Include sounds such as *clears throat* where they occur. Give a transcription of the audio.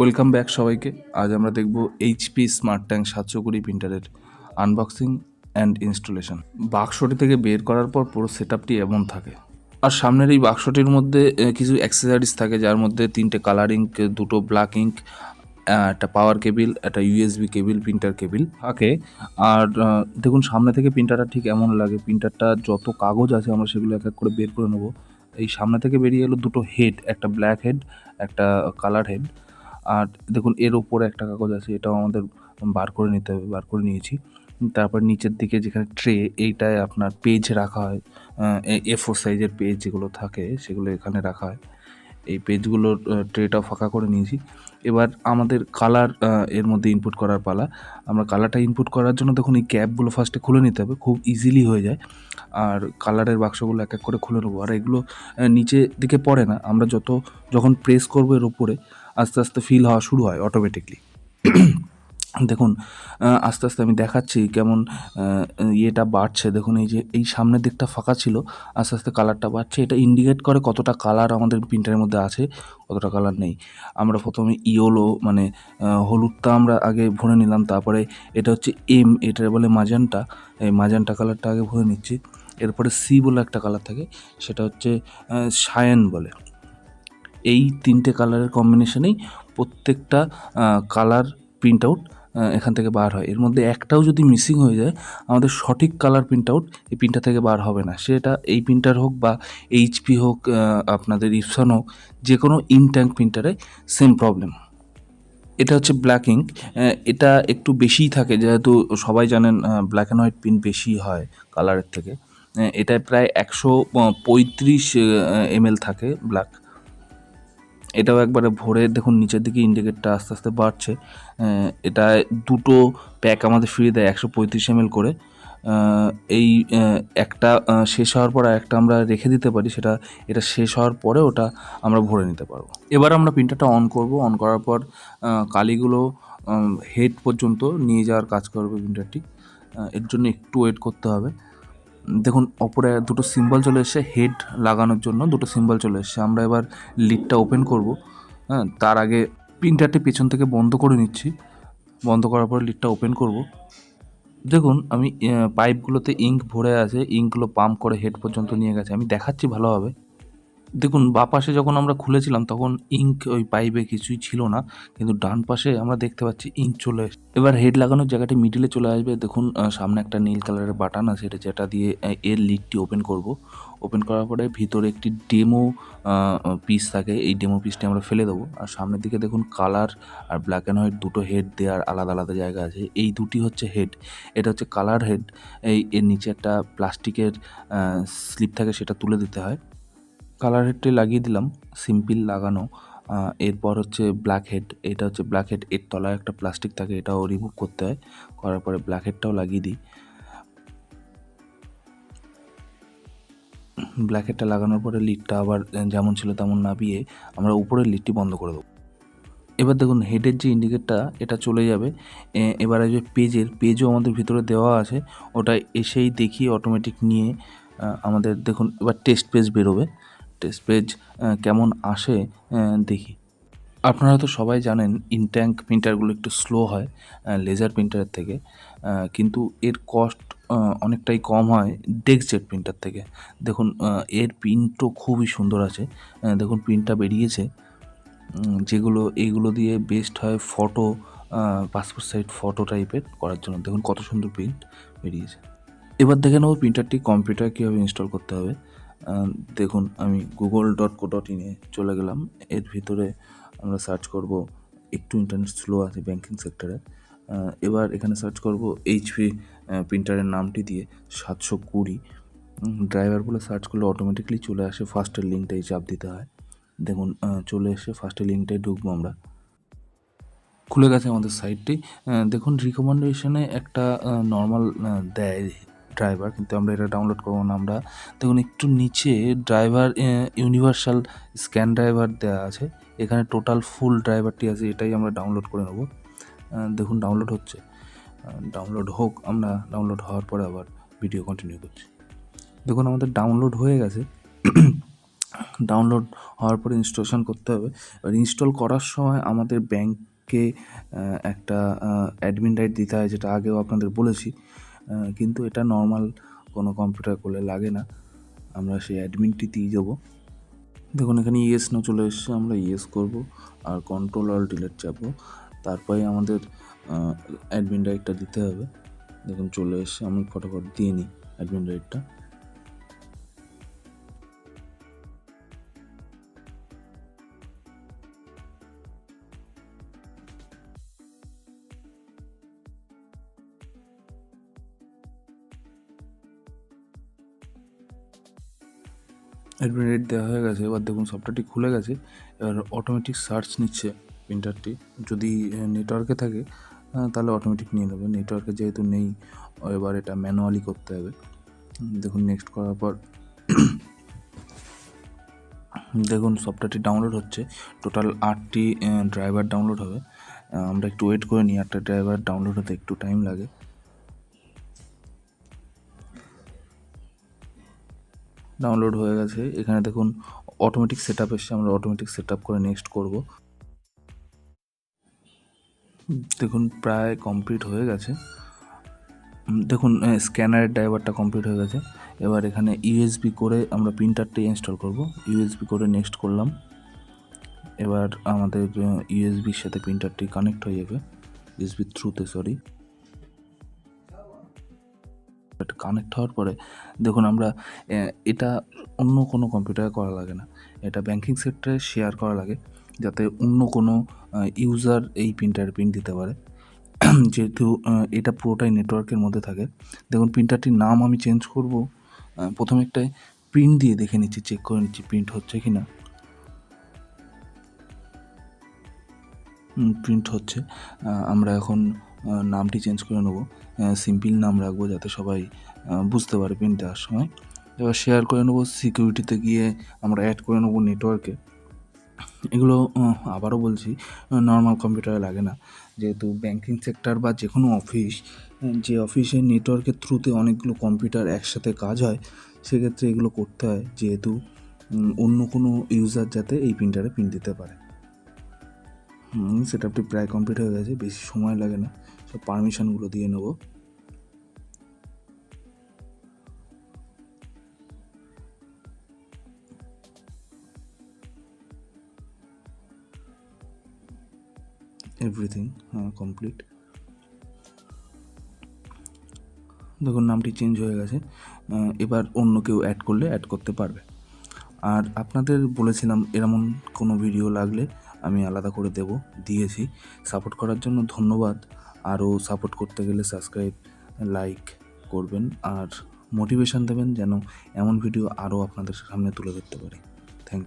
Welcome back সবাইকে। আজ আমরা দেখব এইচপি স্মার্ট ট্যাঙ্ক সাতশো কুড়ি প্রিন্টারের আনবক্সিং অ্যান্ড ইনস্টলেশন বাক্সটি থেকে বের করার পর পুরো সেট আপটি এমন থাকে। আর সামনের এই বাক্সটির মধ্যে কিছু অ্যাক্সেসারিজ থাকে, যার মধ্যে তিনটে কালার ইঙ্ক দুটো ব্ল্যাক ইঙ্ক একটা পাওয়ার কেবিল একটা ইউএসবি কেবিল প্রিন্টার কেবিল থাকে। আর দেখুন, সামনে থেকে প্রিন্টারটা ঠিক এমন লাগে। প্রিন্টারটা যত কাগজ আছে, আমরা সেগুলো এক এক করে বের করে নেব। এই সামনে থেকে বেরিয়ে এলো দুটো হেড একটা ব্ল্যাক হেড একটা কালার হেড আর দেখুন, এর ওপরে একটা কাগজ আছে, এটাও আমাদের বার করে নিতে হবে, বার করে নিয়েছি। তারপর নিচের দিকে যেখানে ট্রে, এইটায় আপনার পেজ রাখা হয় এ ফোর সাইজের পেজ যেগুলো থাকে, সেগুলো এখানে রাখা হয়। এই পেজগুলোর ট্রেটাও ফাঁকা করে নিয়েছি। এবার আমাদের কালারের মধ্যে ইনপুট করার পালা। আমরা কালারটা ইনপুট করার জন্য দেখুন, এই ক্যাপগুলো ফার্স্টে খুলে নিতে হবে, খুব ইজিলি হয়ে যায়। আর কালারের বাক্সগুলো এক এক করে খুলে নেব। আর এগুলো নিচে দিকে পড়ে না। আমরা যত, যখন প্রেস করব এর উপরে আস্তে আস্তে ফিল হওয়া শুরু হয় অটোমেটিকলি দেখুন আস্তে আস্তে আমি দেখাচ্ছি কেমন ইয়েটা বাড়ছে। দেখুন, এই যে, এই সামনের দিকটা ফাঁকা ছিল, আস্তে আস্তে কালারটা বাড়ছে। এটা ইন্ডিকেট করে কতটা কালার আমাদের প্রিন্টারের মধ্যে আছে কতটা কালার নেই। আমরা প্রথমে ইয়োলো মানে হলুদটা আমরা আগে ভরে নিলাম, তারপরে এটা হচ্ছে এম এটা বলে মাজানটা। এই মাজানটা কালারটা আগে ভরে নিচ্ছি। এরপরে সি বলে একটা কালার থাকে, সেটা হচ্ছে সায়ান বলে। এই তিনটে কালারের কম্বিনেশনেই প্রত্যেকটা কালার প্রিন্ট আউট এখান থেকে বার হয়। এর মধ্যে একটাও যদি মিসিং হয়ে যায়, আমাদের সঠিক কালার প্রিন্ট আউট এই প্রিন্টার থেকে বার হবে না। সেটা এই প্রিন্টার হোক বা এইচপি হোক আপনাদের ইপসন হোক যে কোনো ইন ট্যাঙ্ক প্রিন্টারে সেম প্রবলেম এটা হচ্ছে ব্ল্যাক ইঙ্ক এটা একটু বেশিই থাকে, যেহেতু সবাই জানেন ব্ল্যাক অ্যান্ড হোয়াইট প্রিন্ট বেশি হয় কালারের থেকে। এটায় প্রায় একশো পঁয়ত্রিশ এমএল থাকে ব্ল্যাক এটাও একবারে ভরে, দেখুন নিচের দিকে ইন্ডিকেটটা আস্তে আস্তে বাড়ছে। এটা দুটো প্যাক আমাদের ফ্রি দেয়, একশো পঁয়ত্রিশ এমএল করে। এই একটা শেষ হওয়ার পর একটা আমরা রেখে দিতে পারি, সেটা, এটা শেষ হওয়ার পরে ওটা আমরা ভরে নিতে পারব। এবার আমরা প্রিন্টারটা অন করব। অন করার পর কালিগুলো হেড পর্যন্ত নিয়ে যাওয়ার কাজ করবে প্রিন্টারটি এর জন্য একটু ওয়েট করতে হবে। দেখুন অপরে দুটো সিম্বল চলে এসেছে হেড লাগানোর জন্য দুটো সিম্বল চলে এসেছে। আমরা এবার লিডটা ওপেন করব। হ্যাঁ তার আগে প্রিন্টারটি পেছন থেকে বন্ধ করে নিচ্ছি। বন্ধ করার পর লিডটা ওপেন করব। দেখুন, আমি পাইপগুলোতে ইঙ্ক ভরে আছে ইঙ্কগুলো পাম্প করে হেড পর্যন্ত নিয়ে গেছে। আমি দেখাচ্ছি ভালোভাবে। দেখুন, বা পাশে যখন আমরা খুলেছিলাম, তখন ইঙ্ক ওই পাইপে কিছুই ছিল না, কিন্তু ডান পাশে আমরা দেখতে পাচ্ছি ইঙ্ক চলে এসেছে। এবার হেড লাগানোর জায়গাটি মিডিলে চলে আসবে। দেখুন সামনে একটা নীল কালারের বাটন আছে, এটা যেটা দিয়ে এর লিডটি ওপেন করব। ওপেন করার পরে ভিতরে একটি ডেমো পিস থাকে। এই ডেমো পিসটি আমরা ফেলে দেবো। আর সামনের দিকে দেখুন কালার আর ব্ল্যাক অ্যান্ড হোয়াইট দুটো হেড দেওয়ার আলাদা আলাদা জায়গা আছে। এই দুটি হচ্ছে হেড এটা হচ্ছে কালার হেড এই, এর নিচে একটা প্লাস্টিকের স্লিপ থাকে, সেটা তুলে দিতে হয়। কালার হেডটি লাগিয়ে দিলাম সিম্পল লাগানো। এরপর হচ্ছে ব্ল্যাক হেড এটা হচ্ছে ব্ল্যাক হেড এর তলায় একটা প্লাস্টিক থাকে, এটাও রিমুভ করতে হয়, করার পরে ব্ল্যাক হেডটাও লাগিয়ে দিই। ব্ল্যাক হেডটা লাগানোর পরে লিডটা আবার যেমন ছিল তেমন নামিয়ে আমরা উপরের লিডটি বন্ধ করে দেবো। এবার দেখুন হেডের যে ইন্ডিকেটটা এটা চলে যাবে। এবারে যে পেজের পেজও আমাদের ভিতরে দেওয়া আছে, ওটা এসেই দেখিয়ে অটোমেটিক নিয়ে আমাদের দেখুন এবার টেস্ট পেজ বেরোবে। টেস্ট পেজ কেমন আসে দেখি। আপনারা তো সবাই জানেন ইনট্যাঙ্ক প্রিন্টারগুলো একটু স্লো হয় লেজার প্রিন্টারের থেকে কিন্তু এর কস্ট অনেকটাই কম হয় ডেক্সজেট প্রিন্টার থেকে। দেখুন এর প্রিন্টও খুবই সুন্দর আছে। দেখুন প্রিন্টটা বেরিয়েছে। যেগুলো এইগুলো দিয়ে বেস্ট হয় ফটো পাসপোর্ট সাইজ ফটো টাইপের করার জন্য। দেখুন, কত সুন্দর প্রিন্ট বেরিয়েছে। এবার দেখে নেব প্রিন্টারটি কম্পিউটার কীভাবে ইনস্টল করতে হবে। দেখুন, আমি গুগল ডট কো ডট ইনে চলে গেলাম। এর ভিতরে আমরা সার্চ করব, একটু ইন্টারনেট স্লো আছে ব্যাংকিং সেক্টরে এবার এখানে সার্চ করব এইচপি প্রিন্টারের নামটি দিয়ে সাতশো কুড়ি। ড্রাইভার বলে সার্চ করলে অটোমেটিকলি চলে আসে ফার্স্টের লিঙ্কটাই চাপ দিতে হয়। দেখুন চলে এসে ফার্স্টের লিঙ্কটাই ঢুকবো আমরা। খুলে গেছে আমাদের সাইটটি দেখুন রিকমেন্ডেশনে একটা নর্মাল দেয়। ড্রাইভার কিন্তু আমরা এটা ডাউনলোড করব না আমরা। দেখুন, একটু নিচে ড্রাইভার ইউনিভার্সাল স্ক্যান ড্রাইভার দেওয়া আছে। এখানে টোটাল ফুল ড্রাইভারটি আছে, এটাই আমরা ডাউনলোড করে নেব। দেখুন ডাউনলোড হচ্ছে। ডাউনলোড হোক, আমরা ডাউনলোড হওয়ার পরে আবার ভিডিও কন্টিনিউ করছি। দেখুন, আমাদের ডাউনলোড হয়ে গেছে। ডাউনলোড হওয়ার পরে ইনস্টলেশন করতে হবে। এবার ইনস্টল করার সময় আমাদের ব্যাংকে একটা অ্যাডমিন রাইট দিতে হয়, যেটা আগেও আপনাদের বলেছি। কিন্তু এটা নর্মাল কোনো কম্পিউটার করলে লাগে না। আমরা সেই অ্যাডমিনটি দিয়ে দেবো দেখুন, এখানে ইয়েস না চলে এসছে, আমরা ইয়েস করব আর কন্ট্রোল অল ডিলেট চাপবো। তারপরে আমাদের অ্যাডমিন রাইটটা দিতে হবে। দেখুন, চলে এসছে, আমি ফটোফট দিয়ে নিই অ্যাডমিন রাইটটা অ্যাডমিন রাইট দেওয়া হয়ে গেছে, এবার দেখুন সফটওয়্যারটি খুলে গেছে, এবার অটোমেটিক সার্চ নিচ্ছে প্রিন্টারটি যদি নেটওয়ার্কে থাকে তাহলে অটোমেটিক নিয়ে নেবে। নেটওয়ার্কে যেহেতু নেই, এবার এটা ম্যানুয়ালি করতে হবে। দেখুন নেক্সট করার পর, দেখুন সফটওয়্যারটি ডাউনলোড হচ্ছে। টোটাল আটটি ড্রাইভার ডাউনলোড হবে। আমরা একটু ওয়েট করে নিই, আটটা ড্রাইভার ডাউনলোড হতে একটু টাইম লাগে। ডাউনলোড হয়ে গেছে। এখানে দেখুন অটোমেটিক সেট আপ এসছে। আমরা অটোমেটিক সেট আপ করে নেক্সট করব। দেখুন, প্রায় কমপ্লিট হয়ে গেছে। দেখুন স্ক্যানারের ড্রাইভারটা কমপ্লিট হয়ে গেছে। এবার এখানে ইউএসবি করে আমরা প্রিন্টারটি ইনস্টল করব। ইউএসবি করে নেক্সট করলাম। এবার আমাদের ইউএসবির সাথে প্রিন্টারটি কানেক্ট হয়ে যাবে। ইউএসবির থ্রুতে সরি কানেক্ট হওয়ার পরে দেখুন আমরা এটা অন্য কোনো কম্পিউটারে করা লাগে না। এটা ব্যাংকিং সেক্টরে শেয়ার করা লাগে যাতে অন্য কোনো ইউজার এই প্রিন্টারে প্রিন্ট দিতে পারে। *clears throat* যেহেতু এটা পুরোটাই নেটওয়ার্কের মধ্যে থাকে। দেখুন প্রিন্টারটির নাম আমি চেঞ্জ করব। প্রথমে একটাই প্রিন্ট দিয়ে দেখে নিচ্ছি চেক করে নিচ্ছি প্রিন্ট হচ্ছে কি না প্রিন্ট হচ্ছে। আমরা এখন নামটি চেঞ্জ করে নেব। সিম্পল নাম রাখব যাতে সবাই বুঝতে পারে প্রিন্ট দেওয়ার সময়। এবার শেয়ার করে নেব সিকিউরিটিতে গিয়ে আমরা অ্যাড করে নেব নেটওয়ার্কে এগুলো আবারও বলছি নর্মাল কম্পিউটারে লাগে না। যেহেতু ব্যাংকিং সেক্টর বা যে কোনো অফিস যে অফিসে নেটওয়ার্কের থ্রুতে অনেকগুলো কম্পিউটার একসাথে কাজ হয়, সেক্ষেত্রে এগুলো করতে হয়। যেহেতু অন্য কোনো ইউজার যাতে এই প্রিন্টারে প্রিন্ট দিতে পারে। সেট আপটি প্রায় কমপ্লিট হয়ে গেছে, বেশি সময় লাগে না। সব পারমিশনগুলো দিয়ে নেব। এভরিথিং হ্যাঁ কমপ্লিট দেখুন, নামটি চেঞ্জ হয়ে গেছে। এবার অন্য কেউ অ্যাড করলে অ্যাড করতে পারবে। আর আপনাদের বলেছিলাম এরমন কোনো ভিডিও লাগলে আমি আলাদা করে দেব, দিয়েছি। সাপোর্ট করার জন্য ধন্যবাদ। আরও সাপোর্ট করতে গেলে সাবস্ক্রাইব লাইক করবেন আর মোটিভেশন দেবেন যেন এমন ভিডিও আরও আপনাদের সামনে তুলে ধরতে পারি। Thank you